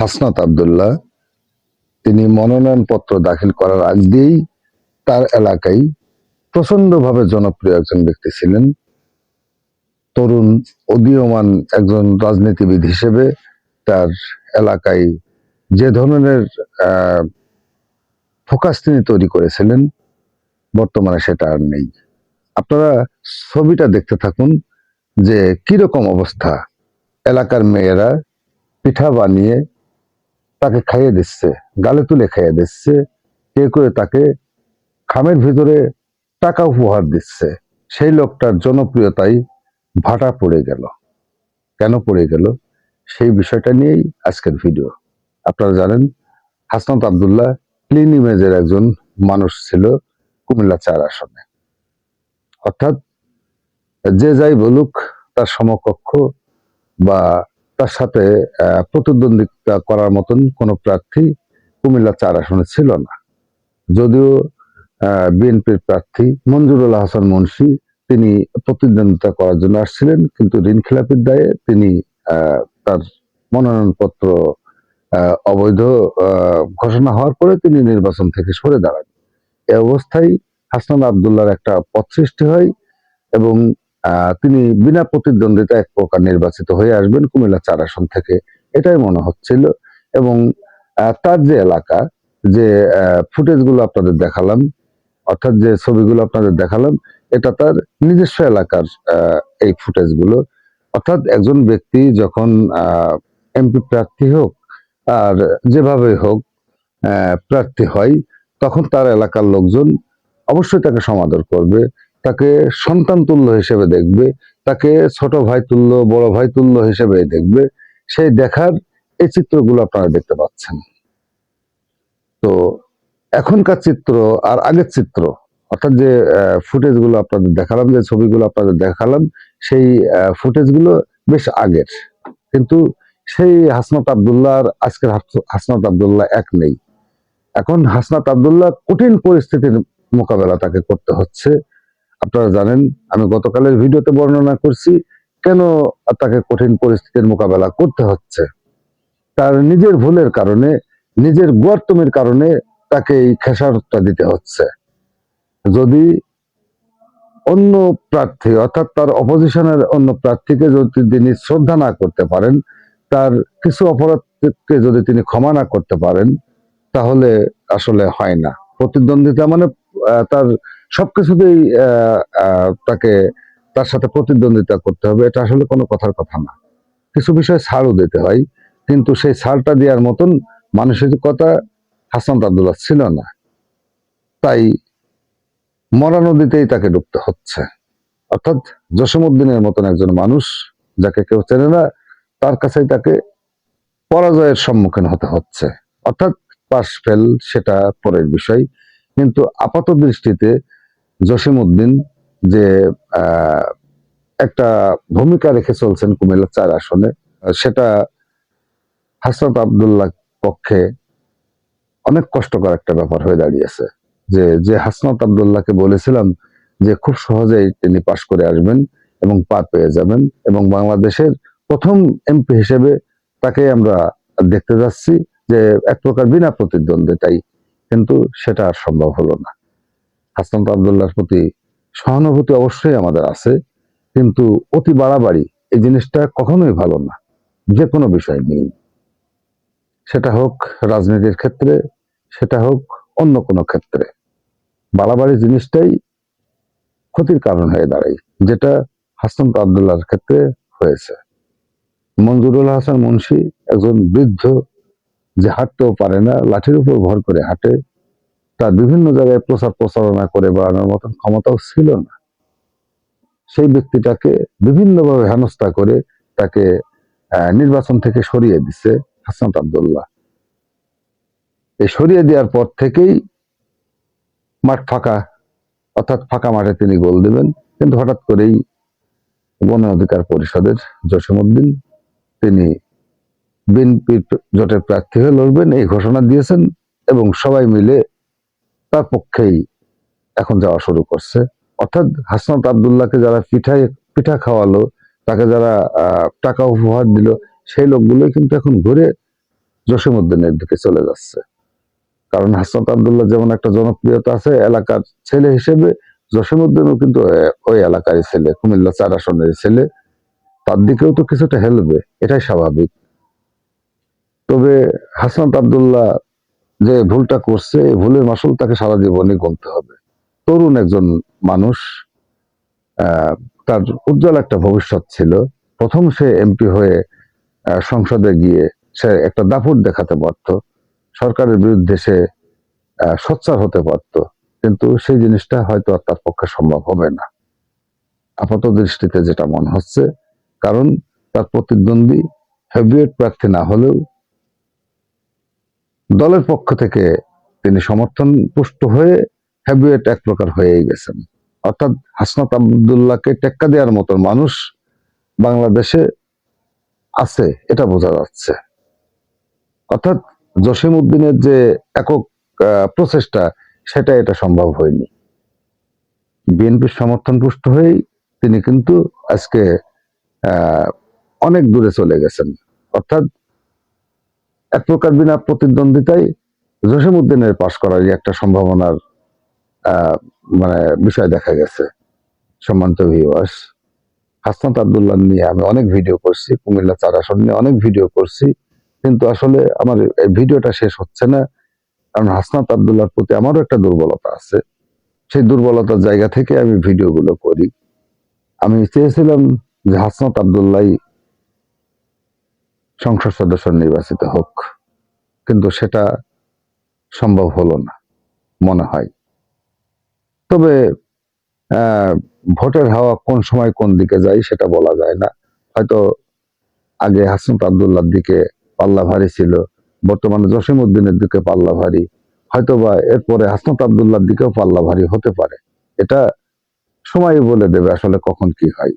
হাসনাত আবদুল্লাহ, তিনি মনোনয়নপত্র দাখিল করার আগ দিয়েই তার এলাকায় প্রচন্ডভাবে জনপ্রিয় একজন ব্যক্তি ছিলেন। তরুণ, উদীয়মান একজন রাজনীতিবিদ হিসেবে তার এলাকায় যে ধরনের ফোকাস তিনি তৈরি করেছিলেন, বর্তমানে সেটা আর নেই। আপনারা ছবিটা দেখতে থাকুন যে কীরকম অবস্থা এলাকার মেয়েরা পিঠা বানিয়ে তাকে খাইয়ে দিচ্ছে, গালে তুলে খাইয়ে দিচ্ছে কে করে তাকে খামের ভিতরে টাকা উপহার দিচ্ছে। সেই লোকটার জনপ্রিয়তাই ভাটা পড়ে গেল। কেন পড়ে গেল? সেই বিষয়টা নিয়েই আজকের ভিডিও। আপনারা জানেন, হাসনাত আবদুল্লাহ ক্লিন ইমেজের একজন মানুষ ছিল কুমিল্লা চার আসনে। অর্থাৎ যে যাই বলুক, তার সমকক্ষ বা তার সাথে প্রতিদ্বন্দ্বিতা করার মতন কোনো প্রার্থী কুমিল্লা চার আসনে ছিল না। যদিও বিএনপির প্রার্থী মঞ্জুরুল হাসান মুন্সি তিনি প্রতিদ্বন্দ্বিতা করার জন্য আসছিলেন, কিন্তু ঋণ খেলাপির দায়ে তিনি তার মনোনয়নপত্র অবৈধ ঘোষণা হওয়ার পরে তিনি নির্বাচন থেকে সরে দাঁড়ান। এ অবস্থায় হাসনান আবদুল্লাহর একটা পথ সৃষ্টি হয় এবং তিনি বিনা প্রতিদ্বন্দ্বিতা এক প্রকার নির্বাচিত হয়ে আসবেন কুমিল্লা চার আসন থেকে। এটাই মনে হচ্ছিল এবং তার যে এলাকা, যে ফুটেজগুলো আপনাদের দেখালাম, অর্থাৎ যে ছবিগুলো আপনাদের দেখালাম, এটা তার নিজস্ব এলাকার এই ফুটেজগুলো অর্থাৎ একজন ব্যক্তি যখন এমপি প্রার্থী হোক আর যেভাবে হোক প্রার্থী হয়, তখন তার এলাকার লোকজন অবশ্যই তাকে সমাদর করবে। তাকে সন্তান তুল্য হিসেবে দেখবে, তাকে ছোট ভাই তুল্য, বড় ভাই তুল্য হিসেবে দেখবে। সেই দেখার এই চিত্রগুলো আপনারা দেখতে পাচ্ছেন। তো এখনকার চিত্র আর আগের চিত্র, অর্থাৎ যে ফুটেজগুলো আপনাদের দেখালাম, যে ছবিগুলো আপনাদের দেখালাম, সেই ফুটেজগুলো বেশ আগের। কিন্তু সেই হাসনাত আবদুল্লাহ আর আজকের হাসনাত আবদুল্লাহ এক নেই। এখন হাসনাত আবদুল্লাহ কঠিন পরিস্থিতির মোকাবেলা তাকে করতে হচ্ছে। আপনারা জানেন, আমি গতকালের ভিডিওতে বর্ণনা করছি কেন তাকে কঠিন পরিস্থিতির মোকাবেলা করতে হচ্ছে। তার নিজের ভুলের কারণে, নিজের গোয়ার্তমের কারণে তাকে এই খেসারতটা দিতে হচ্ছে। যদি অন্য প্রার্থী, অর্থাৎ তার অপোজিশনের অন্য প্রার্থীকে যদি তিনি শ্রদ্ধা না করতে পারেন, তার কিছু অপরাধকে যদি তিনি ক্ষমা না করতে পারেন, তাহলে আসলে হয় না। প্রতিদ্বন্দ্বিতা মানে তার সবকিছুতেই তাকে তার সাথে প্রতিদ্বন্দ্বিতা করতে হবে। এটা আসলে কোনো কথার কথা না। কিছু বিষয়ে ছাড়ও দিতে হয়, কিন্তু সেই ছাড়টা দেওয়ার মতন মানসিকতা হাসান আবদুল্লাহ ছিল না। তাই মরা নদীতেই তাকে ডুবতে হচ্ছে। অর্থাৎ জসিমউদ্দিনের মতন একজন মানুষ যাকে কেউ চেনে না, তার কাছেই তাকে পরাজয়ের সম্মুখীন হতে হচ্ছে। অর্থাৎ পাশ ফেল, সেটা পরের বিষয়। কিন্তু আপাত দৃষ্টিতে জসিমউদ্দিন যে একটা ভূমিকা রেখে চলছেন কুমিল্লা চার আসনে, সেটা হাসরত আবদুল্লাহ পক্ষে অনেক কষ্টকর একটা ব্যাপার হয়ে দাঁড়িয়েছে। যে যে হাসনাত আবদুল্লাহকে বলেছিলাম যে, খুব সহজেই তিনি পাশ করে আসবেন এবং পার পেয়ে যাবেন এবং বাংলাদেশের প্রথম এমপি হিসেবে তাকে আমরা দেখতে যাচ্ছি যে, এক প্রকার বিনা প্রতিদ্বন্দ্বিতাই কিন্তু সেটা আর সম্ভব হলো না। হাসনাত আবদুল্লাহর প্রতি সহানুভূতি অবশ্যই আমাদের আছে, কিন্তু অতি বাড়াবাড়ি এই জিনিসটা কখনোই ভালো না, যে কোনো বিষয় নেই সেটা হোক রাজনীতির ক্ষেত্রে, সেটা হোক অন্য কোনো ক্ষেত্রে। বাড়াবাড়ি জিনিসটাই ক্ষতির কারণ হয়ে দাঁড়ায়, যেটা হাসনাত আবদুল্লাহর ক্ষেত্রে হয়েছে। মঞ্জুরুল হাসান মুন্সি একজন বৃদ্ধ যে হাঁটতেও পারে না, লাঠির উপর ভর করে হাঁটে। তার বিভিন্ন জায়গায় প্রচার প্রচারণা করে বেড়ানোর মতন ক্ষমতাও ছিল না। সেই ব্যক্তিটাকে বিভিন্নভাবে হেনস্থা করে তাকে নির্বাচন থেকে সরিয়ে দিছে হাসনাত আবদুল্লাহ। এই সরিয়ে দেওয়ার পর থেকেই মাঠ ফাঁকা, অর্থাৎ ফাঁকা মাঠে তিনি গোল দিবেন। কিন্তু হঠাৎ করেই বন অধিকার পরিষদের জসিমউদ্দিন তিনি বিএনপি জোটের প্রার্থী হয়ে লড়বেন, এই ঘোষণা দিয়েছেন এবং সবাই মিলে তার পক্ষেই এখন যাওয়া শুরু করছে। অর্থাৎ হাসনাত আবদুল্লাহকে যারা পিঠায়, পিঠা খাওয়ালো, তাকে যারা টাকা উপহার দিল, সেই লোকগুলোই কিন্তু এখন ঘুরে জসিমউদ্দিনের দিকে চলে যাচ্ছে। কারণ হাসনাত আবদুল্লাহ যেমন একটা জনপ্রিয়তা আছে এলাকার ছেলে হিসেবে, জসিমউদ্দিনও কিন্তু ওই এলাকারই ছেলে, কুমিল্লা চার আসনের ছেলে, তার দিকেও তো কিছুটা হেলবে, এটাই স্বাভাবিক। তবে হাসনাত আবদুল্লাহ যে ভুলটা করছে, এই ভুলের মাসুল তাকে সারা জীবনই গুনতে হবে। তরুণ একজন মানুষ তার উজ্জ্বল একটা ভবিষ্যৎ ছিল। প্রথম সে এমপি হয়ে সংসদে গিয়ে সে একটা দাপুট দেখাতে পারত। সরকারের বিরুদ্ধে সে সোচ্চার হতে পারত। কিন্তু সেই জিনিসটা হয়তো আর তার পক্ষে সম্ভব হবে না। আপাত দৃষ্টিতে যেটা মনে হচ্ছে, কারণ তার প্রতিদ্বন্দ্বী হেভিয়েট প্রার্থী না হলেও দলের পক্ষ থেকে তিনি সমর্থন পুষ্ট হয়ে হেভিয়েট এক প্রকার হয়েই গেছেন। অর্থাৎ হাসনাত আবদুল্লাহকে টেক্কা দেওয়ার মতো মানুষ বাংলাদেশে আছে, এটা বোঝা যাচ্ছে। অর্থাৎ জসিম উদ্দিনের যে একক প্রচেষ্টা সেটা এটা সম্ভব হয়নি। বিএনপির সমর্থন পুষ্ট হয়েই তিনি কিন্তু আজকে অনেক দূরে চলে গেছেন। অর্থাৎ এক প্রকার বিনা প্রতিদ্বন্দ্বিতায় জসিম উদ্দিনের পাশ করার একটা সম্ভাবনার মানে বিষয় দেখা গেছে। সম্মানিত ভিউয়ার্স হাসনাত আবদুল্লাহ নিয়ে আমি অনেক ভিডিও করছি, কুমিল্লা চার আসন নিয়ে অনেক ভিডিও করছি, কিন্তু আসলে আমার ভিডিওটা শেষ হচ্ছে না, কারণ হাসনাত আবদুল্লাহর প্রতি আমারও একটা দুর্বলতা আছে। সেই দুর্বলতার জায়গা থেকে আমি ভিডিওগুলো করি। আমি চেয়েছিলাম যে হাসনাত আবদুল্লাহ সংসদ সদস্য নির্বাচিত হোক, কিন্তু সেটা সম্ভব হলো না, মনে হয়। তবে ভোটের হাওয়া কোন সময় কোন দিকে যায় সেটা বলা যায় না। হয়তো আগে হাসনাত আবদুল্লার দিকে পাল্লা ভারী ছিল, বর্তমানে জসিম উদ্দিনের দিকে পাল্লা ভারী। হয়তো বা এরপরে হাসনাত আবদুল্লার দিকেও পাল্লা ভারী হতে পারে। এটা সময় বলে দেবে আসলে কখন কি হয়।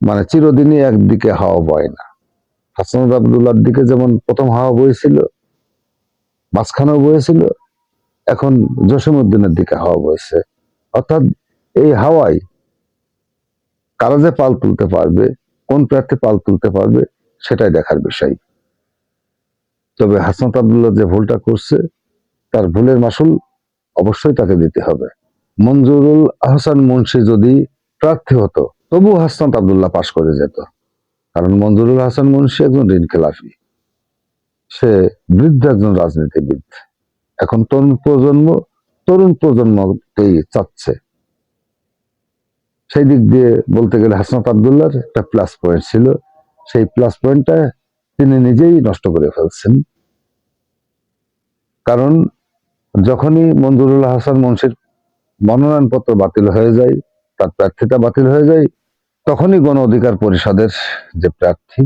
মানে চিরদিনই একদিকে হাওয়া বয় না। হাসনাত আবদুল্লার দিকে যেমন প্রথম হাওয়া বইছিল, মাঝখানেও বয়েছিল এখন জসিম উদ্দিনের দিকে হাওয়া বইছে। অর্থাৎ এই হাওয়ায় কারা যে পাল তুলতে পারবে, কোন প্রার্থী পাল তুলতে পারবে, সেটাই দেখার বিষয়। তবে হাসনাত আবদুল্লাহ যে ভুলটা করছে, তার ভুলের মাসুল অবশ্যই তাকে দিতে হবে। মঞ্জুরুল আহসান মুন্সি যদি প্রার্থী হতো তবু হাসনাত আবদুল্লাহ পাশ করে যেত। কারণ মঞ্জুরুল হাসান মুন্সি একজন ঋণ খেলাফি। সে বৃদ্ধ একজন রাজনীতিবিদ। এখন তরুণ প্রজন্ম, তরুণ প্রজন্মকেই চাচ্ছে। সেই দিক দিয়ে বলতে গেলে হাসনাত আবদুল্লাহর একটা প্লাস পয়েন্ট ছিল। সেই প্লাস পয়েন্টটা তিনি নিজেই নষ্ট করে ফেলছেন। কারণ যখনই মঞ্জুরুল হাসান মুন্সির মনোনয়নপত্র বাতিল হয়ে যায়, তার প্রার্থিতা বাতিল হয়ে যায় তখনই গণ অধিকার পরিষদের যে প্রার্থী,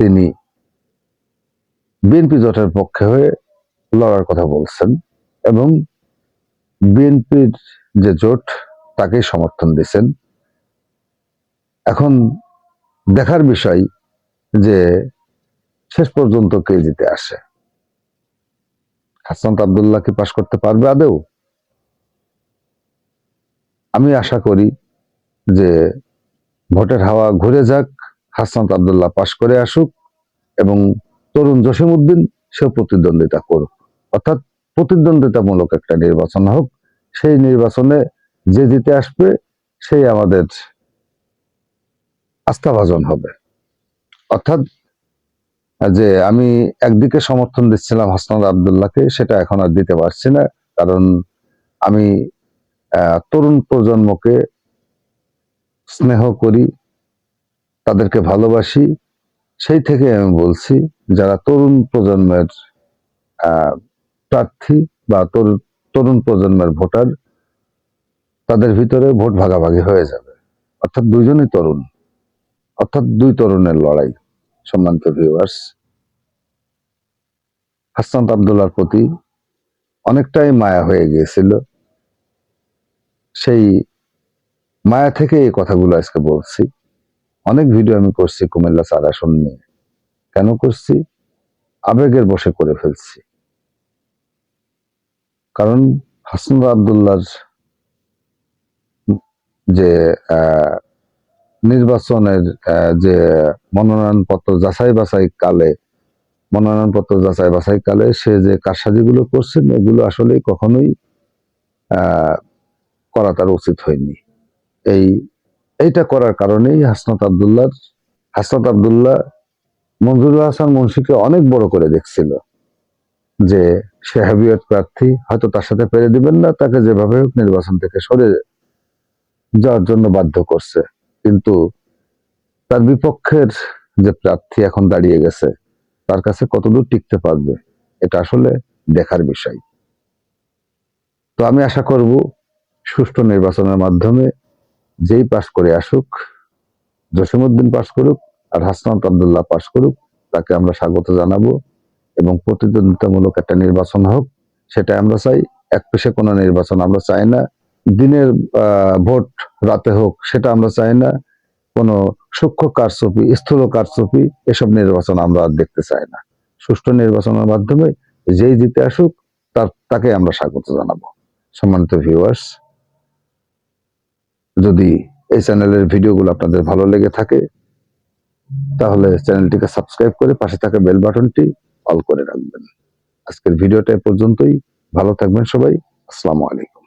তিনি বিএনপি জোটের পক্ষে হয়ে লড়ার কথা বলছেন এবং বিএনপির যে জোট, তাকেই সমর্থন দিচ্ছেন। এখন দেখার বিষয় যে শেষ পর্যন্ত কে জিতে আসে? হাসান আবদুল্লাহ কি পাশ করতে পারবে আদেও আমি আশা করি যে ভোটের হাওয়া ঘুরে যাক, হাসনাত আবদুল্লাহ পাশ করে আসুক এবং তরুণ জসিম উদ্দিন, সেও প্রতিদ্বন্দ্বিতা করুক। অর্থাৎ প্রতিদ্বন্দ্বিতামূলক একটা নির্বাচন হোক। সেই নির্বাচনে যে জিতে আসবে, সেই আমাদের আস্থাভাজন হবে। অর্থাৎ যে আমি একদিকে সমর্থন দিচ্ছিলাম হাসনাত আবদুল্লাহকে, সেটা এখন আর দিতে পারছি না। কারণ আমি তরুণ প্রজন্মকে স্নেহ করি, তাদেরকে ভালোবাসি। সেই থেকে আমি বলছি, যারা তরুণ প্রজন্মের প্রার্থী বা তরু- তরুণ প্রজন্মের ভোটার, তাদের ভিতরে ভোট ভাগাভাগি হয়ে যাবে। অর্থাৎ দুইজনই তরুণ। অর্থাৎ দুই তরুণের লড়াই, সম্মানিত ভিউয়ার্স হাসনাত আবদুল্লার প্রতি অনেকটাই মায়া হয়ে গিয়েছিল। সেই মায়া থেকে এই কথাগুলো আজকে বলছি। অনেক ভিডিও আমি করছি কুমিল্লা চার আসন নিয়ে। কেন করছি? আবেগের বসে করে ফেলছি। কারণ হাসনাত আবদুল্লার যে নির্বাচনের যে মনোনয়নপত্র যাচাই বাছাই কালে, মনোনয়নপত্র যাচাই বাছাই কালে সে যে কারসাজিগুলো করছেন এগুলো আসলে কখনোই করা তার উচিত হয়নি। এই, এইটা করার কারণেই হাসনাত আবদুল্লাহ হাসনাত আবদুল্লাহ মঞ্জুরুল হাসান মুন্সিকে অনেক বড় করে দেখছিল যে সে হ্যাভিয়ত প্রার্থী, হয়তো তার সাথে পেরে দিবেন না, তাকে যেভাবে হোক নির্বাচন থেকে সরে যাওয়ার জন্য বাধ্য করছে। কিন্তু তার বিপক্ষের যে প্রার্থী এখন দাঁড়িয়ে গেছে, তার কাছে কতদূর টিকতে পারবে, এটা আসলে দেখার বিষয়। তো আমি আশা করব সুষ্ঠু নির্বাচনের মাধ্যমে যেই পাশ করে আসুক, জসিমউদ্দিন পাশ করুক আর হাসনাত আবদুল্লাহ পাশ করুক, তাকে আমরা স্বাগত জানাব এবং প্রতিদ্বন্দ্বিতামূলক একটা নির্বাচন হোক সেটা আমরা চাই। এক পেশে কোনো নির্বাচন আমরা চাই না। দিনের ভোট রাতে হোক, সেটা আমরা চাই না। কোনো সূক্ষ্ম কারচুপি, স্থূল কারচুপি, এসব নির্বাচন আমরা আর দেখতে চাই না। সুষ্ঠু নির্বাচনের মাধ্যমে যেই জিতে আসুক, তার, তাকে আমরা স্বাগত জানাব। সম্মানিত ভিউয়ার্স যদি এই চ্যানেলের ভিডিওগুলো আপনাদের ভালো লেগে থাকে, তাহলে চ্যানেলটিকে সাবস্ক্রাইব করে পাশে থাকা বেল বাটনটি অল করে রাখবেন। আজকের ভিডিওটা পর্যন্তই। ভালো থাকবেন সবাই। আসসালামু আলাইকুম।